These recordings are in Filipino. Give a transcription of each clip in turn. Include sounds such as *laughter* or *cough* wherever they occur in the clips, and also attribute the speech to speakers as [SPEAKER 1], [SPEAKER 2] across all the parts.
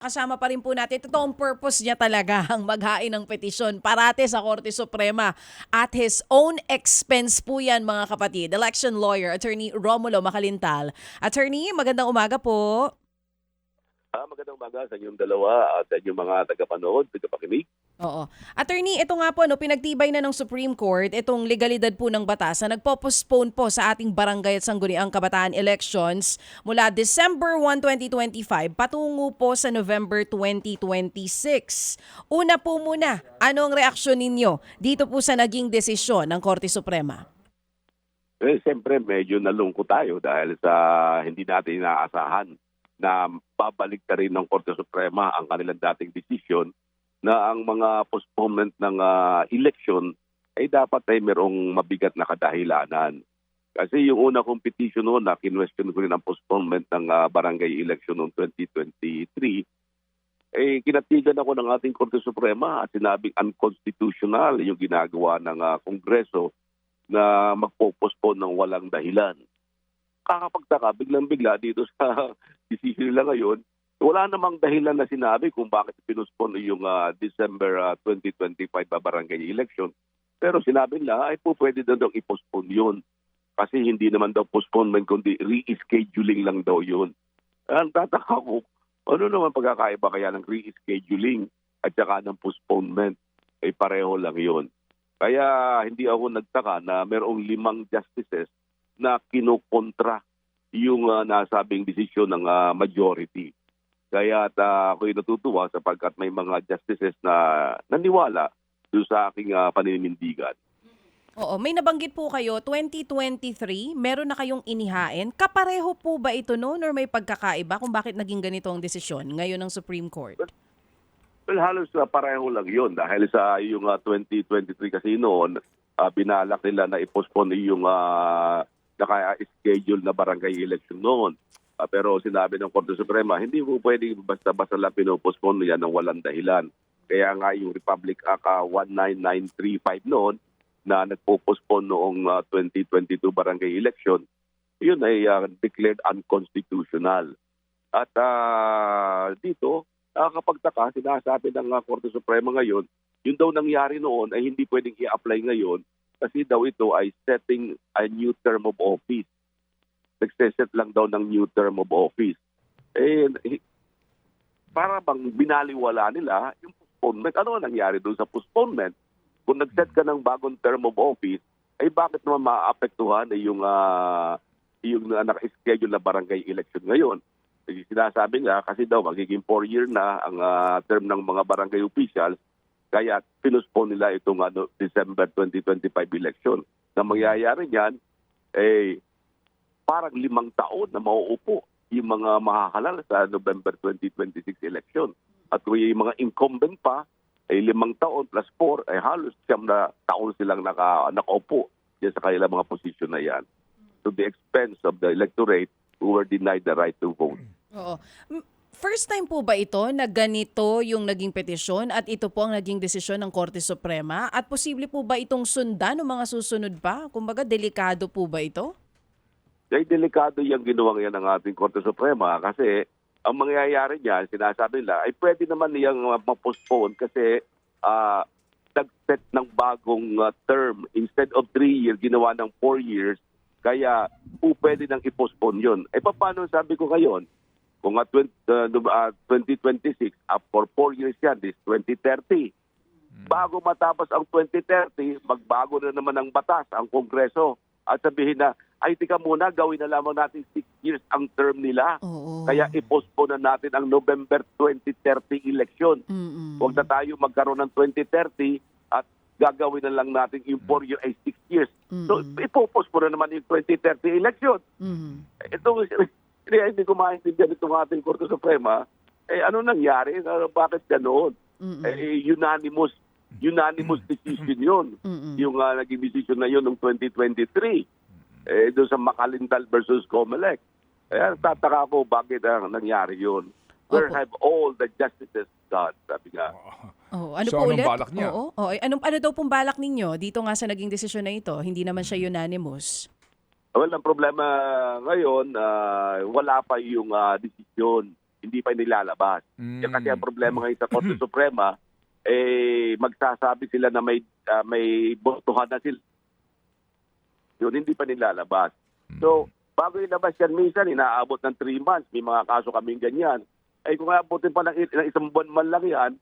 [SPEAKER 1] kasama pa rin po natin. Totoong purpose niya talaga *laughs* ang maghain ng petisyon parate sa Korte Suprema. At his own expense po yan mga kapatid. Election lawyer, Attorney Romulo Makalintal. Attorney, magandang umaga po.
[SPEAKER 2] Ah, magandang umaga sa inyong dalawa at sa inyong mga tagapanood, tagapakinig.
[SPEAKER 1] Oo. Attorney, ito nga po, no, pinagtibay na ng Supreme Court itong legalidad po ng batas na nagpo-postpone po sa ating barangay at sangguniang kabataan elections mula December 1, 2025 patungo po sa November 2026. Una po muna, ano ang reaksyon ninyo dito po sa naging desisyon ng Korte Suprema?
[SPEAKER 2] Eh, siyempre, medyo nalungkot tayo dahil sa hindi natin inaasahan na babalik na rin ng Korte Suprema ang kanilang dating desisyon na ang mga postponement ng ah, election ay dapat ay merong mabigat na kadahilanan. Kasi yung una kong petition noon na kinwestiyon ko rin ang postponement ng ah, barangay election noong 2023, eh kinatigan ako ng ating Korte Suprema at sinabing unconstitutional yung ginagawa ng ah, Kongreso na magpo-postpone ng walang dahilan. Kakapagtaka, biglang-bigla dito sa *laughs* decision nila ngayon, wala namang dahilan na sinabi kung bakit pinuspone yung ah, December ah, 2025 ba barangay election. Pero sinabi nila, ay po pwede daw daw i-postpone yun. Kasi hindi naman daw postponement, kundi rescheduling lang daw yun. Ang tataka ko, ano naman pagkakaiba kaya ng rescheduling at saka ng postponement? Ay pareho lang yun. Kaya hindi ako nagtaka na mayroong limang justices na kinukontra yung ah, nasabing desisyon ng ah, majority. Kaya at uh, ako'y natutuwa sapagkat may mga justices na naniwala doon sa aking ah, paninindigan.
[SPEAKER 1] Oo, may nabanggit po kayo, 2023, meron na kayong inihain. Kapareho po ba ito noon or may pagkakaiba kung bakit naging ganito ang desisyon ngayon ng Supreme Court?
[SPEAKER 2] Well, halos ah, pareho lang yun dahil sa yung ah, 2023 kasi noon, ah, binalak nila na i-postpone yung uh, naka-schedule na barangay election noon. Ah, pero sinabi ng Korte Suprema, hindi po pwede basta-basta lang pinopostpone yan ng walang dahilan. Kaya nga yung Republic Act ah, 19935 noon na nagpo-postpone noong ah, 2022 barangay election, yun ay ah, declared unconstitutional. At ah, dito, nakakapagtaka, sinasabi ng uh, Korte Suprema ngayon, yun daw nangyari noon ay hindi pwedeng i-apply ngayon kasi daw ito ay setting a new term of office. Nagseset lang daw ng new term of office. Eh, para bang binaliwala nila yung postponement. Ano ang nangyari doon sa postponement? Kung nag-set ka ng bagong term of office, ay bakit naman maapektuhan yung, ah, yung uh, naka-schedule na barangay election ngayon? Eh, Sinasabi nga kasi daw magiging 4 year na ang ah, term ng mga barangay officials kaya pinuspone nila itong ano, December 2025 election. Na mangyayari niyan, eh, parang limang taon na mauupo yung mga makakalal sa November 2026 election. At kung yung mga incumbent pa, ay limang taon plus four, ay halos siyam na taon silang naka, nakaupo yan sa kanilang mga posisyon na yan. To the expense of the electorate who were denied the right to vote.
[SPEAKER 1] Oo. First time po ba ito na ganito yung naging petisyon at ito po ang naging desisyon ng Korte Suprema? At posible po ba itong sundan o mga susunod pa? Kumbaga, delikado po ba ito?
[SPEAKER 2] Kaya delikado yung ginawa yan ng ating Korte Suprema kasi ang mangyayari niyan, sinasabi nila, ay pwede naman niyang uh, ma-postpone kasi ah, nag-set ng bagong uh, term. Instead of three years, ginawa ng four years. Kaya po pwede nang i-postpone yun. Eh paano sabi ko ngayon? Kung nga 20, uh, no- ah, 2026, up for four years yan, this 2030. Bago matapos ang 2030, magbago na naman ang batas, ang Kongreso. At sabihin na, ay tika muna, gawin na lamang natin 6 years ang term nila.
[SPEAKER 1] Oo.
[SPEAKER 2] Kaya i-postpone na natin ang November 2030 election.
[SPEAKER 1] Mm-mm.
[SPEAKER 2] Huwag na tayo magkaroon ng 2030 at gagawin na lang natin yung 4 year ay 6 years. So,
[SPEAKER 1] Mm-mm.
[SPEAKER 2] ipopostpone na naman yung 2030 election.
[SPEAKER 1] Mhm.
[SPEAKER 2] Ito, kaya hindi ko maintindihan itong ating Korte Suprema. Eh, ano nangyari? Bakit ganoon?
[SPEAKER 1] Mm-mm.
[SPEAKER 2] Eh, unanimous unanimous *clears throat* decision yun.
[SPEAKER 1] Mm-mm.
[SPEAKER 2] Yung uh, naging decision na yun noong 2023. Eh, doon sa Makalintal versus Comelec. Eh, tataka ko bakit ang nangyari yun. Where
[SPEAKER 1] Opo.
[SPEAKER 2] have all the justices gone? Sabi nga.
[SPEAKER 1] Oh, ano
[SPEAKER 3] So,
[SPEAKER 1] po
[SPEAKER 3] anong
[SPEAKER 1] ulit?
[SPEAKER 3] balak niya?
[SPEAKER 1] Oo. Oo. Eh, Anong, ano daw pong balak ninyo dito nga sa naging desisyon na ito? Hindi naman siya unanimous.
[SPEAKER 2] Well, ang problema ngayon, ah, wala pa yung ah, desisyon hindi pa nilalabas.
[SPEAKER 3] Mm.
[SPEAKER 2] Yan kasi ang problema ngayon sa Korte *clears throat* Suprema, eh, magsasabi sila na may, ah, may botohan na sila. Yun, hindi pa nilalabas. So, bago ilabas yan, minsan, inaabot ng 3 months. May mga kaso kaming ganyan. Ay, kung abutin pa ng, ng isang buwan man lang yan,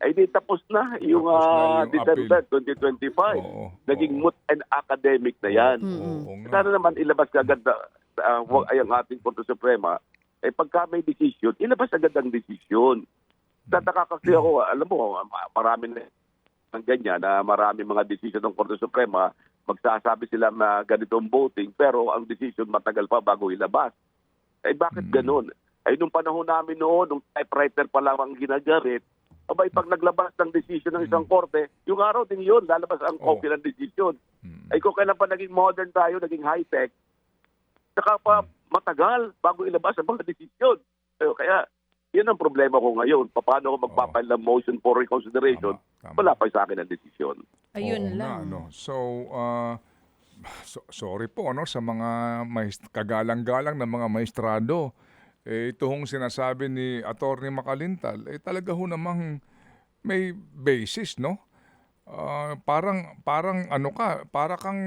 [SPEAKER 2] ay di tapos na yung,
[SPEAKER 3] Tapos na
[SPEAKER 2] ah,
[SPEAKER 3] yung
[SPEAKER 2] December 2025.
[SPEAKER 3] Oo,
[SPEAKER 2] Naging
[SPEAKER 3] oo.
[SPEAKER 2] moot and academic na yan. Sana naman ilabas kagad na, uh, ay ang ating Korte Suprema, eh pagka may desisyon, ilabas agad ang desisyon. Tataka kasi ako, alam mo, ma- marami na ng ganyan na marami mga desisyon ng Korte Suprema, magsasabi sila na ganito ang voting, pero ang decision matagal pa bago ilabas. Eh bakit
[SPEAKER 3] Mm.
[SPEAKER 2] ganun? Ay nung panahon namin noon, nung typewriter pa lang ang ginagarit, abay pag naglabas ng decision ng isang korte, yung araw din yun, lalabas ang copy ng decision. Ay kung kailan pa naging modern tayo, naging high-tech, saka pa matagal bago ilabas ang mga desisyon. Kaya, kaya yun ang problema ko ngayon. Paano ko magpapile ng motion for reconsideration?
[SPEAKER 3] Tama, tama.
[SPEAKER 2] Wala pa sa akin ang desisyon.
[SPEAKER 1] Ayun
[SPEAKER 3] Oo
[SPEAKER 1] lang.
[SPEAKER 3] no? So, ah, so- sorry po no sa mga maist- kagalang-galang na mga maestrado. Eh, ito hong sinasabi ni Attorney Makalintal, eh talaga ho namang may basis, no? Ah, parang parang ano ka, para kang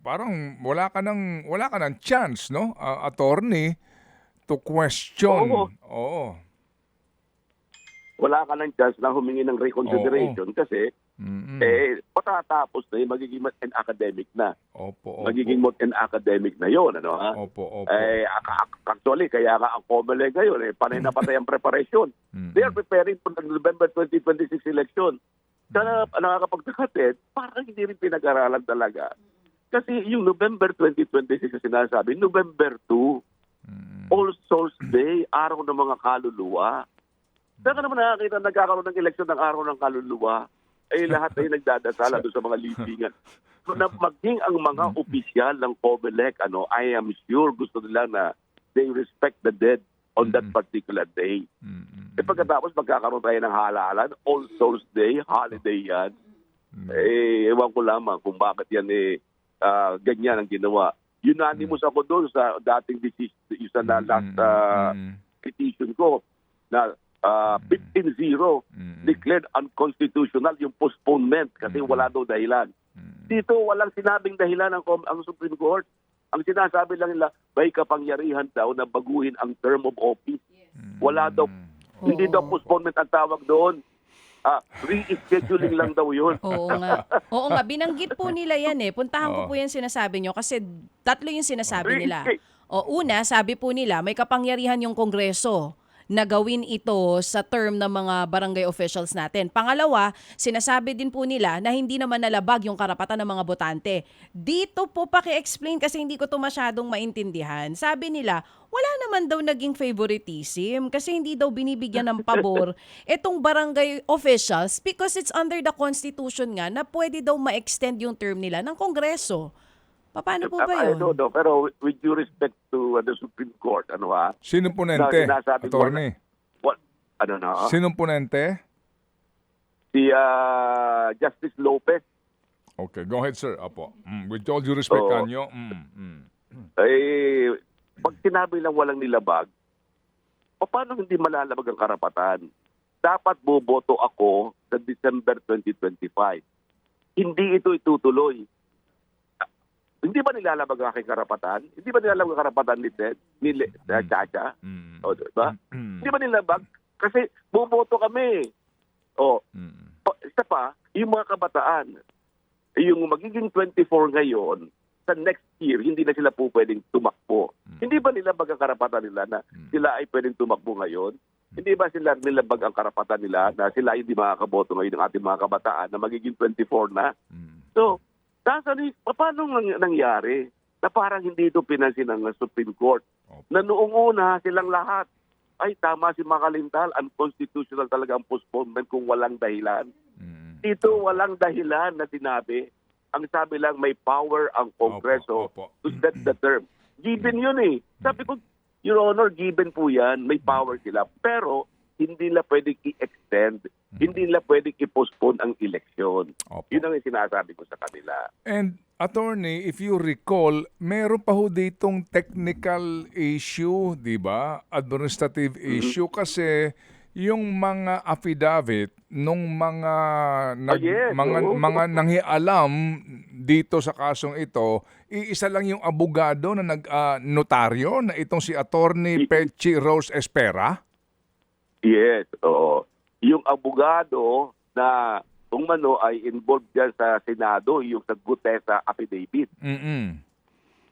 [SPEAKER 3] parang wala ka ng wala ka ng chance, no? Ah, attorney to question.
[SPEAKER 2] Oo.
[SPEAKER 3] Oo.
[SPEAKER 2] Wala ka ng chance na humingi ng reconsideration kasi
[SPEAKER 3] Mm-mm.
[SPEAKER 2] eh, patatapos na yun, magiging moot and academic na.
[SPEAKER 3] Opo, opo.
[SPEAKER 2] Magiging moot and academic na yon ano ha?
[SPEAKER 3] Opo, opo.
[SPEAKER 2] Eh, actually, kaya nga ang COMELEC ngayon, eh, panay na patay ang *laughs* preparation.
[SPEAKER 3] Mm-mm.
[SPEAKER 2] They are preparing for the November 2026 election. Sana nakakapagtakatin, parang hindi rin pinag-aralan talaga. Kasi yung November 2026 na sinasabi, November 2,
[SPEAKER 3] Mm-mm.
[SPEAKER 2] All Souls Day, araw ng mga kaluluwa. Saan ka naman nakakita nagkakaroon ng eleksyon ng araw ng kaluluwa? Eh lahat ay nagdadasala doon sa mga libingan. So, na maging ang mga opisyal ng COMELEC, ano, I am sure gusto nila na they respect the dead on that
[SPEAKER 3] Mm.
[SPEAKER 2] particular day.
[SPEAKER 3] Mm-mm.
[SPEAKER 2] Eh pagkatapos magkakaroon tayo ng halalan, All Souls Day, holiday yan.
[SPEAKER 3] Mm.
[SPEAKER 2] Eh, ewan ko lamang kung bakit yan eh, ah, ganyan ang ginawa. Unanimous ako doon sa dating decision, sa na, last
[SPEAKER 3] Mm,
[SPEAKER 2] petition ko na ah, 15-0
[SPEAKER 3] mm,
[SPEAKER 2] declared unconstitutional yung postponement kasi
[SPEAKER 3] Mm.
[SPEAKER 2] wala daw dahilan.
[SPEAKER 3] mm,
[SPEAKER 2] Dito walang sinabing dahilan ang, ang Supreme Court. Ang sinasabi lang nila, may kapangyarihan daw na baguhin ang term of office.
[SPEAKER 3] mm.
[SPEAKER 2] Wala daw. Hindi
[SPEAKER 1] Oo.
[SPEAKER 2] daw postponement ang tawag doon. Ah, rescheduling lang daw yun. *laughs*
[SPEAKER 1] Oo nga. Oo nga, binanggit po nila yan eh. Puntahan ko
[SPEAKER 3] Oo.
[SPEAKER 1] po yan sinasabi nyo kasi tatlo yung sinasabi nila. O una, sabi po nila, may kapangyarihan yung Kongreso na gawin ito sa term ng mga barangay officials natin. Pangalawa, sinasabi din po nila na hindi naman nalabag yung karapatan ng mga botante. Dito po paki-explain kasi hindi ko to masyadong maintindihan. Sabi nila, wala naman daw naging favoritism kasi hindi daw binibigyan ng pabor *laughs* itong barangay officials because it's under the constitution nga na pwede daw ma-extend yung term nila ng Kongreso. Paano po ba
[SPEAKER 2] I
[SPEAKER 1] yun?
[SPEAKER 2] don't know, pero with due respect to uh, the Supreme Court, ano ha?
[SPEAKER 3] Sino ponente?
[SPEAKER 2] Na sinasabi ko
[SPEAKER 3] Attorney.
[SPEAKER 2] What? Ano na?
[SPEAKER 3] Sino ponente?
[SPEAKER 2] Si ah, Justice Lopez,
[SPEAKER 3] Okay, go ahead, sir. Apo. Mm, with all due respect,
[SPEAKER 2] Oo.
[SPEAKER 3] kanyo. Mm, mm.
[SPEAKER 2] eh, pag sinabi lang walang nilabag, paano hindi malalabag ang karapatan? Dapat boboto ako sa December 2025. Hindi ito itutuloy. Hindi ba nilalabag ang aking karapatan? Hindi ba nilalabag ang karapatan ni Ted? Ni Le- uh, Chacha?
[SPEAKER 3] Mm.
[SPEAKER 2] O, diba?
[SPEAKER 3] Mm.
[SPEAKER 2] Hindi ba nilabag? Kasi boboto kami. O,
[SPEAKER 3] Mm.
[SPEAKER 2] O, isa pa, yung mga kabataan, yung magiging 24 ngayon, sa next year, hindi na sila po pwedeng tumakbo. Hindi ba nilabag ang karapatan nila na sila ay pwedeng tumakbo ngayon? Hindi ba sila nilabag ang karapatan nila na sila ay hindi makakaboto ngayon ng ating mga kabataan na magiging 24 na?
[SPEAKER 3] Mm.
[SPEAKER 2] So, nasa ni, paano nang, nangyari na parang hindi ito pinansin ng Supreme Court? Na noong una, silang lahat, ay tama si Makalintal, unconstitutional talaga ang postponement kung walang dahilan.
[SPEAKER 3] Mm.
[SPEAKER 2] Dito walang dahilan na sinabi. Ang sabi lang may power ang Kongreso
[SPEAKER 3] Opo, opo.
[SPEAKER 2] to set the term. Given yun eh. Sabi ko, Your Honor, given po yan, may power sila. Pero hindi nila pwedeng i-extend, hindi nila pwedeng i-postpone ang eleksyon.
[SPEAKER 3] Opo.
[SPEAKER 2] Yun ang sinasabi ko sa kanila.
[SPEAKER 3] And Attorney, if you recall, meron pa ho ditong technical issue, di ba? Administrative issue kasi yung mga affidavit nung mga nag,
[SPEAKER 2] yes,
[SPEAKER 3] mga
[SPEAKER 2] oo.
[SPEAKER 3] mga nanghialam dito sa kasong ito, iisa lang yung abogado na nag ah, notaryo na itong si Attorney
[SPEAKER 2] I-
[SPEAKER 3] Pechi Rose Espera.
[SPEAKER 2] Yes, oo. Yung abogado na umano ay involved dyan sa Senado, yung sa Gutesa affidavit.
[SPEAKER 3] Mm.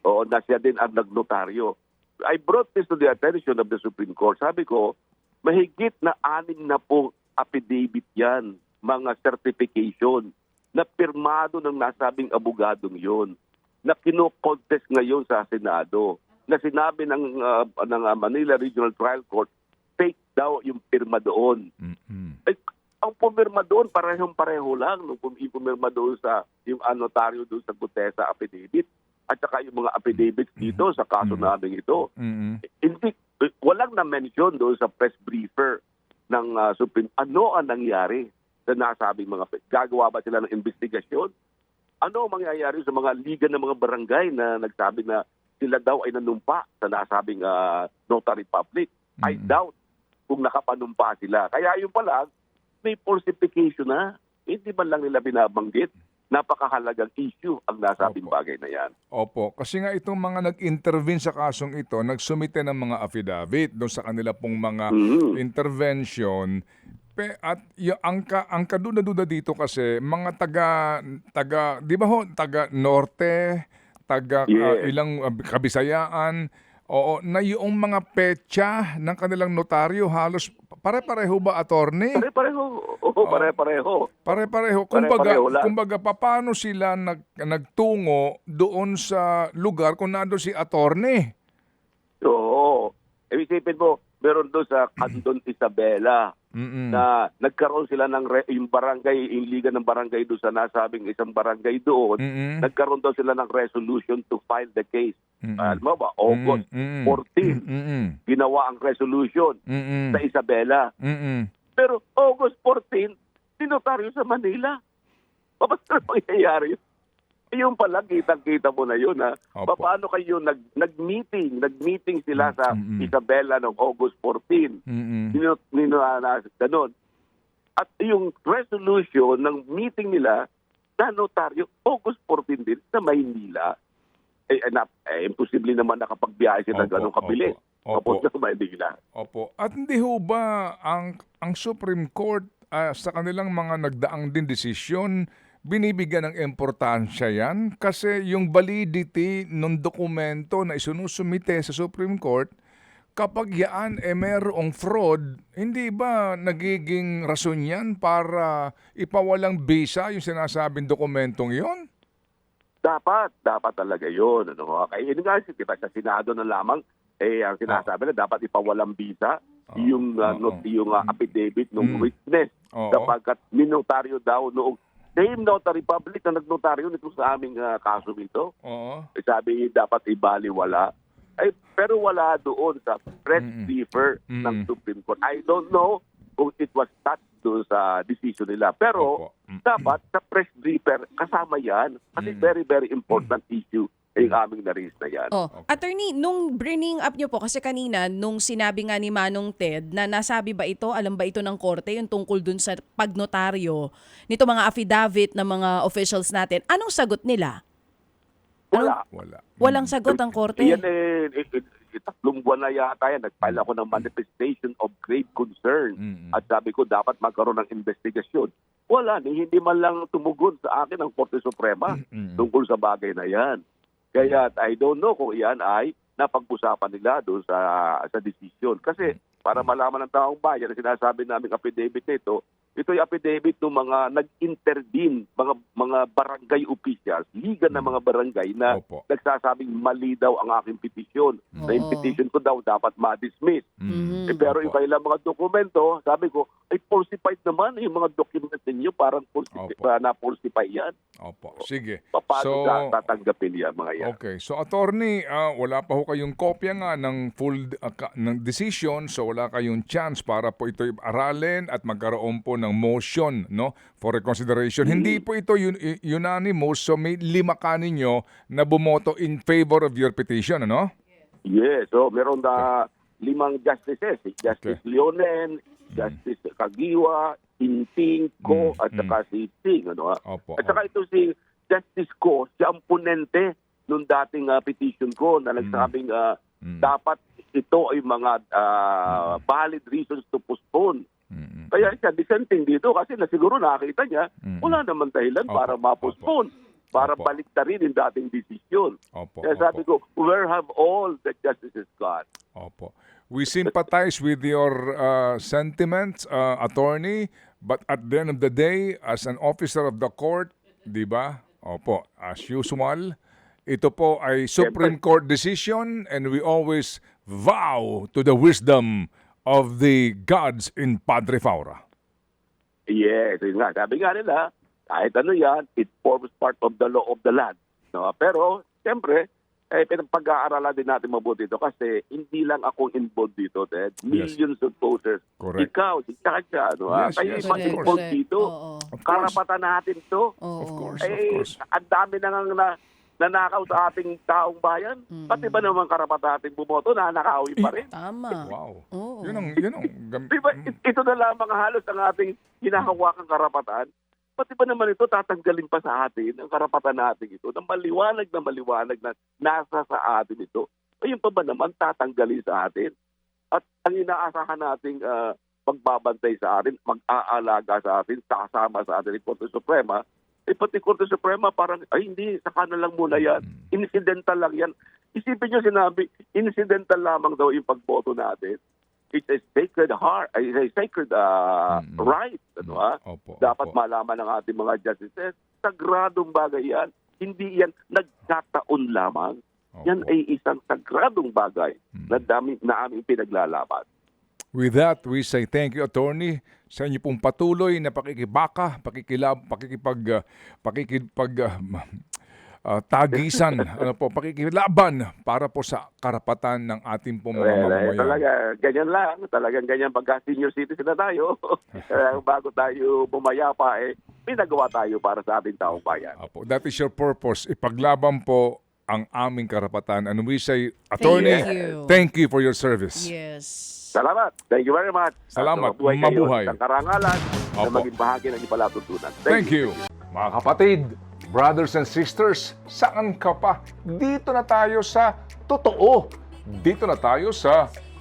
[SPEAKER 2] Oo, na siya din ang nagnotaryo. I brought this to the attention of the Supreme Court. Sabi ko, mahigit na anim na po affidavit yan, mga certification, na pirmado ng nasabing abogadong yon na kino-contest ngayon sa Senado, na sinabi ng, ah, ng ah, Manila Regional Trial Court, daw yung pirma doon.
[SPEAKER 3] Mm.
[SPEAKER 2] Eh, ang pumirma doon, parehong pareho lang. Nung pum- pumirma doon sa yung anotaryo doon sa Gutesa affidavit at saka yung mga affidavits dito sa kaso
[SPEAKER 3] Mhm.
[SPEAKER 2] namin ito.
[SPEAKER 3] Mm.
[SPEAKER 2] Hindi, walang na-mention doon sa press briefer ng ah, Supreme. Ano ang nangyari sa nasabing mga gagawa ba sila ng investigasyon? Ano ang mangyayari sa mga liga ng mga barangay na nagsabi na sila daw ay nanumpa sa nasabing ah, notary public? I
[SPEAKER 3] Mhm.
[SPEAKER 2] doubt kung nakapanumpa sila. Kaya yun pa lang, may falsification na. Hindi man lang nila binabanggit. Napakahalagang issue ang nasabing
[SPEAKER 3] Opo.
[SPEAKER 2] bagay na yan.
[SPEAKER 3] Opo, kasi nga itong mga nag-intervene sa kasong ito, nagsumite ng mga affidavit doon sa kanila pong mga
[SPEAKER 2] Mhm.
[SPEAKER 3] intervention. Pe, at y- ang, ka, ang kaduda-duda dito kasi, mga taga, taga di ba ho, taga Norte, taga ah,
[SPEAKER 2] Yes.
[SPEAKER 3] ilang ah, Kabisayaan, oo, na yung mga petsa ng kanilang notaryo halos pare-pareho ba, attorney?
[SPEAKER 2] Pare-pareho. Oo, pare-pareho.
[SPEAKER 3] Pare-pareho. Kumbaga,
[SPEAKER 2] lang.
[SPEAKER 3] kumbaga paano sila nag, nagtungo doon sa lugar kung nando si attorney?
[SPEAKER 2] Oo. E isipin mo, meron doon sa *clears throat* Candon Isabela
[SPEAKER 3] Mm-mm.
[SPEAKER 2] na nagkaroon sila ng re- yung barangay, yung liga ng barangay doon sa nasabing isang barangay doon.
[SPEAKER 3] Mm-mm.
[SPEAKER 2] Nagkaroon daw sila ng resolution to file the case.
[SPEAKER 3] Mm-mm.
[SPEAKER 2] Alam mo ba, August
[SPEAKER 3] Mm-mm.
[SPEAKER 2] 14,
[SPEAKER 3] Mm-mm.
[SPEAKER 2] ginawa ang resolution
[SPEAKER 3] Mm-mm.
[SPEAKER 2] sa Isabela.
[SPEAKER 3] Mm-mm.
[SPEAKER 2] Pero August 14, sinotaryo sa Manila. Paano *laughs* na mangyayari yun? Yung pala, kitang-kita mo na yun, ha?
[SPEAKER 3] Opo.
[SPEAKER 2] Paano kayo nag, nag-meeting? Nag-meeting sila sa
[SPEAKER 3] Mm-mm.
[SPEAKER 2] Isabela noong August 14.
[SPEAKER 3] Mm-mm.
[SPEAKER 2] Nino, nino, ganun. At yung resolution ng meeting nila na notaryo, August 14 din sa Maynila. Eh, eh, na, eh, imposible naman nakapagbiyahe sila
[SPEAKER 3] Opo,
[SPEAKER 2] ganun kabilis.
[SPEAKER 3] opo,
[SPEAKER 2] sa Maynila.
[SPEAKER 3] Opo. At hindi ho ba ang ang Supreme Court ah, sa kanilang mga nagdaang din desisyon binibigyan ng importansya yan kasi yung validity ng dokumento na isinusumite sa Supreme Court kapag yan eh merong fraud, hindi ba nagiging rason yan para ipawalang visa yung sinasabing dokumentong yon?
[SPEAKER 2] Dapat, dapat talaga yun. Ano? Kaya yun nga, diba, sa Senado na lamang, eh, ang sinasabi na dapat ipawalang visa
[SPEAKER 3] Oo,
[SPEAKER 2] yung, uh,
[SPEAKER 3] oo.
[SPEAKER 2] not, yung uh, affidavit ng
[SPEAKER 3] Mm.
[SPEAKER 2] witness
[SPEAKER 3] Oo.
[SPEAKER 2] sapagkat minotaryo daw noong same notary public na nagnotaryo nito sa aming uh, kaso nito.
[SPEAKER 3] Oo.
[SPEAKER 2] Eh, sabi dapat ibaliwala. Ay, pero wala doon sa press
[SPEAKER 3] Mm-mm.
[SPEAKER 2] ng Supreme Court. I don't know kung it was touched doon sa decision nila. Pero
[SPEAKER 3] Opo. Mm.
[SPEAKER 2] dapat sa press briefer kasama yan kasi
[SPEAKER 3] Mm.
[SPEAKER 2] very very important issue ay yung aming na-raise na yan.
[SPEAKER 1] Oh, attorney, nung bringing up nyo po, kasi kanina, nung sinabi nga ni Manong Ted, na nasabi ba ito, alam ba ito ng korte, yung tungkol dun sa pagnotaryo, nito mga affidavit ng mga officials natin, anong sagot nila?
[SPEAKER 2] Wala.
[SPEAKER 3] Wala.
[SPEAKER 1] Walang sagot ang korte.
[SPEAKER 2] Yan eh, eh, eh, eh, tatlong buwan na yata yan. Nag-file ako ng manifestation of grave concern.
[SPEAKER 3] Mm-mm.
[SPEAKER 2] At sabi ko, dapat magkaroon ng investigasyon. Wala, ni hindi man lang tumugon sa akin ang Korte Suprema
[SPEAKER 3] Mm-mm.
[SPEAKER 2] tungkol sa bagay na yan. Kaya I don't know kung iyan ay napag-usapan nila doon sa sa decision. Kasi para malaman ng taong bayan na sinasabi namin affidavit nito, ito yung affidavit ng mga nag-intervene, mga mga barangay officials, liga ng mga barangay na
[SPEAKER 3] Opo.
[SPEAKER 2] nagsasabing mali daw ang aking petisyon. Na yung
[SPEAKER 1] Oo.
[SPEAKER 2] petition ko daw dapat ma-dismiss.
[SPEAKER 3] Mm.
[SPEAKER 2] Eh, pero
[SPEAKER 3] Opo.
[SPEAKER 2] iba ilang mga dokumento, sabi ko, ay falsified naman yung mga documents ninyo, parang falsified, na-falsify yan.
[SPEAKER 3] Opo. Sige.
[SPEAKER 2] Paano
[SPEAKER 3] So,
[SPEAKER 2] tatanggapin yan mga yan?
[SPEAKER 3] Okay. So attorney, ah, wala pa ho kayong kopya nga ng full ka- ng decision so wala kayong chance para po ito aralin at magkaroon po ng motion no for reconsideration. Hindi po ito un- unanimous so may lima ka ninyo na bumoto in favor of your petition ano?
[SPEAKER 2] Yes, so meron na limang justices, Justice
[SPEAKER 3] Okay.
[SPEAKER 2] Leonen, Justice Kagiwa, Tinting, Ko,
[SPEAKER 3] Mm,
[SPEAKER 2] at saka si Ting. Ano, ah.
[SPEAKER 3] Opo.
[SPEAKER 2] At saka ito si Justice Ko, siya ang ponente nung dating ah, petition ko na nagsabing ah,
[SPEAKER 3] Mm.
[SPEAKER 2] dapat ito ay mga ah, valid reasons to postpone.
[SPEAKER 3] Mm, mm.
[SPEAKER 2] Kaya siya dissenting dito kasi na siguro nakita niya
[SPEAKER 3] Mm.
[SPEAKER 2] wala naman dahilan
[SPEAKER 3] Opo,
[SPEAKER 2] para ma-postpone, para
[SPEAKER 3] Opo.
[SPEAKER 2] balik na rin yung dating desisyon.
[SPEAKER 3] Opo.
[SPEAKER 2] Kaya sabi
[SPEAKER 3] opo.
[SPEAKER 2] ko, where have all the justices gone?
[SPEAKER 3] Opo. We sympathize with your uh, sentiments, uh, attorney, but at the end of the day, as an officer of the court, di ba? Opo, as usual, ito po ay Supreme Court decision and we always vow to the wisdom of the gods in Padre Faura.
[SPEAKER 2] Yes, yun nga. Sabi nga nila, kahit ano yan, it forms part of the law of the land. No? Pero, siyempre, eh, pinapag-aaralan din natin mabuti ito kasi hindi lang ako involved dito, Ted.
[SPEAKER 3] Yes.
[SPEAKER 2] Millions of voters.
[SPEAKER 3] Correct.
[SPEAKER 2] Ikaw, si Chacha, ano, ah,
[SPEAKER 3] Yes,
[SPEAKER 2] kayo
[SPEAKER 3] yes, of course.
[SPEAKER 2] involved dito.
[SPEAKER 3] Of course.
[SPEAKER 2] Karapatan natin to.
[SPEAKER 1] Oo.
[SPEAKER 3] Of course, of
[SPEAKER 2] Eh,
[SPEAKER 3] course.
[SPEAKER 2] ang dami na nga na nanakaw sa ating taong bayan. Pati ba naman karapatan natin bumoto, nanakawin pa rin.
[SPEAKER 1] Tama.
[SPEAKER 3] Wow.
[SPEAKER 1] Oo.
[SPEAKER 3] Yun ang, yun ang, gam-
[SPEAKER 2] Di ba, it- ito na lamang halos ang ating hinahawakang karapatan. Pati ba naman ito tatanggalin pa sa atin ang karapatan natin ito na maliwanag na maliwanag na nasa sa atin ito. Ayun pa ba naman tatanggalin sa atin? At ang inaasahan nating ah, pagbabantay sa atin, mag-aalaga sa atin, sasama sa atin ng Korte Suprema, eh pati Korte Suprema parang, ay hindi, saka na lang muna yan. Incidental lang yan. Isipin nyo sinabi, incidental lamang daw yung pagboto natin. It's a sacred heart, it's a sacred ah,
[SPEAKER 3] Mm.
[SPEAKER 2] right. Ano, ah?
[SPEAKER 3] Opo,
[SPEAKER 2] Dapat
[SPEAKER 3] opo.
[SPEAKER 2] malaman ng ating mga justices, sagradong bagay yan. Hindi yan nagkataon lamang. Yan
[SPEAKER 3] Opo.
[SPEAKER 2] ay isang sagradong bagay
[SPEAKER 3] Mm.
[SPEAKER 2] na, dami, na aming pinaglalaban.
[SPEAKER 3] With that, we say thank you, Attorney, sa inyo pong patuloy na pakikibaka, pakikilab, pakikipag, uh, pakikipag, uh, uh, tagisan, *laughs* ano po, pakikilaban para po sa karapatan ng ating pong mga
[SPEAKER 2] Well, eh,
[SPEAKER 3] mamamayan.
[SPEAKER 2] talaga, ganyan lang. Talagang ganyan pagka senior citizen na tayo. *laughs* Bago tayo bumayapa, eh, may nagawa tayo para sa ating taong bayan.
[SPEAKER 3] Apo, that is your purpose. Ipaglaban po ang aming karapatan. And we say, Attorney,
[SPEAKER 1] you.
[SPEAKER 3] thank you for your service.
[SPEAKER 1] Yes.
[SPEAKER 2] Salamat. Thank you very much.
[SPEAKER 3] Salamat.
[SPEAKER 2] At mabuhay
[SPEAKER 3] Mabuhay.
[SPEAKER 2] ng karangalan na
[SPEAKER 3] Opo.
[SPEAKER 2] maging bahagi ng ipalatuntunan.
[SPEAKER 3] Thank you. Mga kapatid, brothers and sisters, saan ka pa? Dito na tayo sa totoo. Dito na tayo sa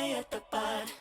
[SPEAKER 4] at the bud.